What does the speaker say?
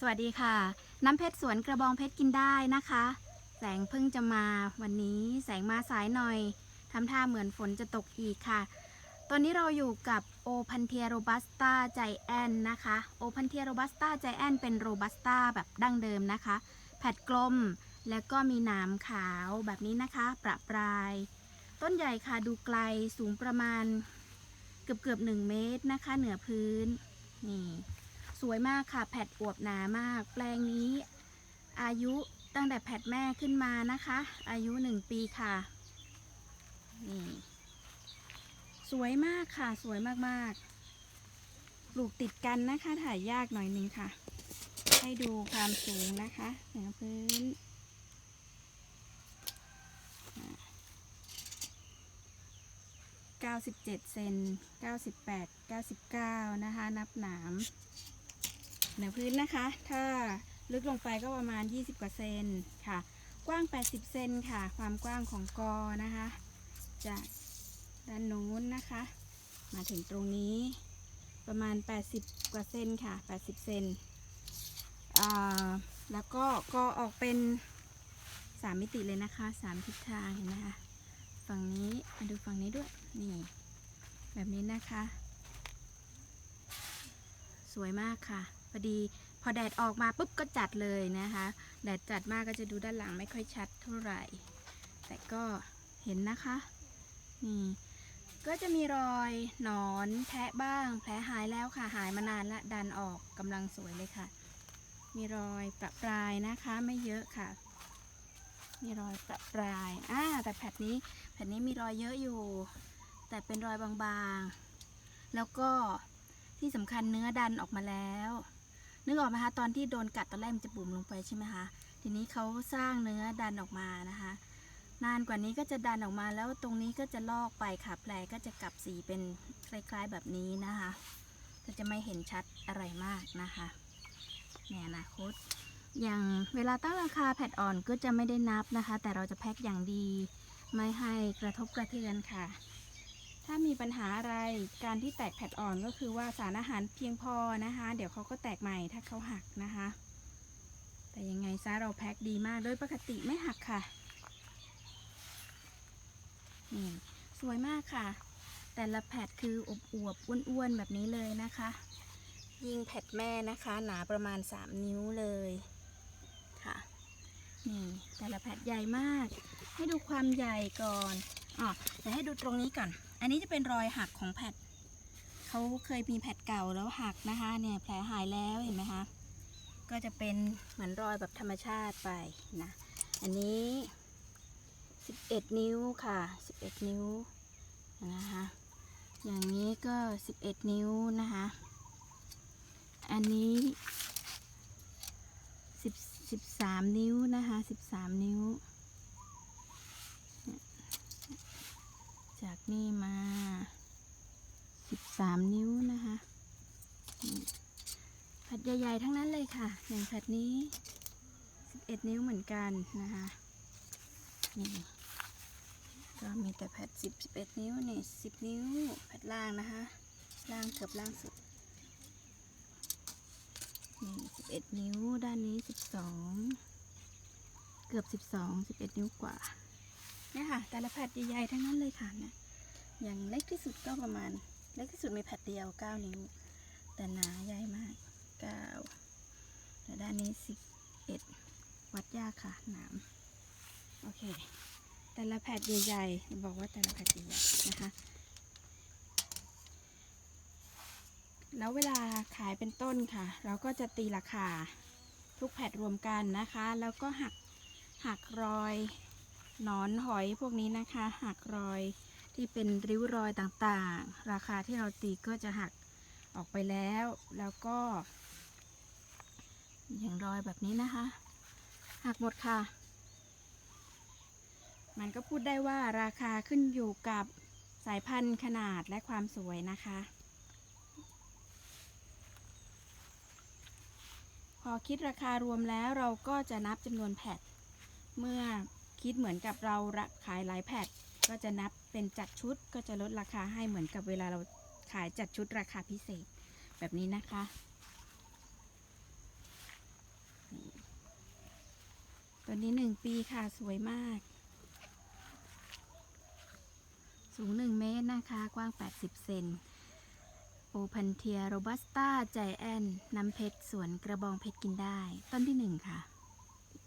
สวัสดีค่ะ น้ำเพชรสวนกระบองเพชรกินได้นะคะ แสงเพิ่งจะมาวันนี้แสงมาสายหน่อยทำท่าเหมือนฝนจะตกอีกค่ะ ตอนนี้เราอยู่กับโอพันเทียโรบัสต้าใจแอนนะคะโอพันเทียโรบัสต้าใจแอนเป็นโรบัสต้าแบบดั้งเดิมนะคะ แผดกลมแล้วก็มีหนามขาวแบบนี้นะคะ ประปราย ต้นใหญ่ค่ะดูไกลสูงประมาณเกือบเกือบหนึ่งเมตรนะคะ เหนือพื้นนี่ สวยมากค่ะ แผดอวบหนามาก แปลงนี้อายุตั้งแต่แผดแม่ขึ้นมานะคะ อายุหนึ่งปีค่ะ นี่ สวยมากค่ะ สวยมากๆ ปลูกติดกันนะคะ ถ่ายยากหน่อยนึงค่ะ ให้ดูความสูงนะคะเหนือพื้น97เซน98 99 นะคะ นับหนาม เหนือพื้นนะคะ ถ้าลึกลงไปก็ประมาณ 20กว่าเซนค่ะ กว้าง 80 เซนค่ะ ความกว้างของกอนะคะ จากด้านโน้นนะคะ มาถึงตรงนี้ประมาณ 80 กว่าเซนค่ะ 80 เซนแล้วก็กอออกเป็น3มิติเลยนะคะ3ทิศทางเห็นไหมคะฝั่งนี้มาดูฝั่งนี้ด้วยนี่แบบนี้นะคะ สวยมากค่ะ อดี พอแดดออกมาปุ๊บก็จัดเลยนะคะ แดดจัดมากก็จะดูด้านหลังไม่ค่อยชัดเท่าไหร่ แต่ก็เห็นนะคะนี่ก็จะมีรอยหนอนแทะบ้าง แผลหายแล้วค่ะหายมานานละดันออกกำลังสวยเลยค่ะ มีรอยประปรายนะคะไม่เยอะค่ะ มีรอยประปรายอ่าแต่แผ่นนี้แผ่นนี้มีรอยเยอะอยู่ แต่เป็นรอยบางๆ แล้วก็ที่สำคัญเนื้อดันออกมาแล้ว นึกออกไหมคะตอนที่โดนกัดตอนแรกมันจะบุ๋มลงไปใช่ไหมคะทีนี้เขาสร้างเนื้อดันออกมานะคะ นานกว่านี้ก็จะดันออกมาแล้วตรงนี้ก็จะลอกไปค่ะแผลก็จะกลับสีเป็นคล้ายๆแบบนี้นะคะก็จะไม่เห็นชัดอะไรมากนะคะในอนาคตอย่างเวลาตั้งราคาแพดอ่อนก็จะไม่ได้นับนะคะ แต่เราจะแพ็คอย่างดี ไม่ให้กระทบกระเทือนค่ะ ถ้ามีปัญหาอะไรการที่แตกแพดอ่อนก็คือว่าสารอาหารเพียงพอนะคะ เดี๋ยวเขาก็แตกใหม่ถ้าเขาหักนะคะ แต่ยังไงซะเราแพ็คดีมากโดยปกติไม่หักค่ะนี่สวยมากค่ะ แต่ละแพดคืออบอวบอ้วนๆแบบนี้เลยนะคะ ยิงแพดแม่นะคะ หนาประมาณ 3 นิ้วเลยค่ะนี่แต่ละแผ่นใหญ่มาก ให้ดูความใหญ่ก่อน เดี๋ยวให้ดูตรงนี้ก่อน อันนี้จะเป็นรอยหักของแผดเขาเคยมีแผดเก่าแล้วหักนะคะ เนี่ยแผลหายแล้วเห็นไหมคะ ก็จะเป็นเหมือนรอยแบบธรรมชาติไปนะ อันนี้ 11 นิ้วค่ะ 11 นิ้วนะคะ อย่างนี้ก็ 11 นิ้วนะคะ อันนี้ 10 13 นิ้วนะคะ 13 นี่มาสิบสามนิ้วนะคะแผ่นใหญ่ๆทั้งนั้นเลยค่ะอย่างแผ่นนี้สิบเอ็ดนิ้วเหมือนกันนะคะนี่ก็มีแต่แผ่นสิบสิบเอ็ดนิ้วนี่สิบนิ้วแผ่นล่างนะคะล่างเกือบล่างสุดนี่สิบเอ็ดนิ้วด้านนี้สิบสองเกือบสิบสองสิบเอ็ดนิ้วกว่าเนี่ยค่ะ แต่ละแพดใหญ่ๆทั้งนั้นเลยค่ะเนี่ย อย่างเล็กที่สุดก็ประมาณ เล็กที่สุดมีแพดเดียวเก้านิ้ว แต่หนาใหญ่มากเก้าแต่ด้านนี้สิบเอ็ดวัดยากค่ะหนามโอเค แต่ละแพดใหญ่ๆบอกว่าแต่ละแพดใหญ่นะคะ แล้วเวลาขายเป็นต้นค่ะ เราก็จะตีราคาทุกแพดรวมกันนะคะ แล้วก็หักหักรอยหนอนหอยพวกนี้นะคะ หักรอย ที่เป็นริ้วรอยต่างๆ ราคาที่เราตีก็จะหักออกไปแล้ว แล้วก็อย่างรอยแบบนี้นะคะหักหมดค่ะ มันก็พูดได้ว่าราคาขึ้นอยู่กับสายพันธุ์ขนาดและความสวยนะคะ พอคิดราคารวมแล้วเราก็จะนับจำนวนแผ่นเมื่อคิดเหมือนกับเราขายหลายแผ่น ก็จะนับเป็นจัดชุดก็จะลดราคาให้เหมือนกับเวลาเราขายจัดชุดราคาพิเศษแบบนี้นะคะ ตัวนี้หนึ่งปีค่ะสวยมาก สูงหนึ่งเมตรนะคะ กว้าง 80 เซนโอพันเทียโรบัสต้าใจแอนน้ำเพชรสวนกระบองเพชรกินได้ ต้นที่หนึ่งค่ะ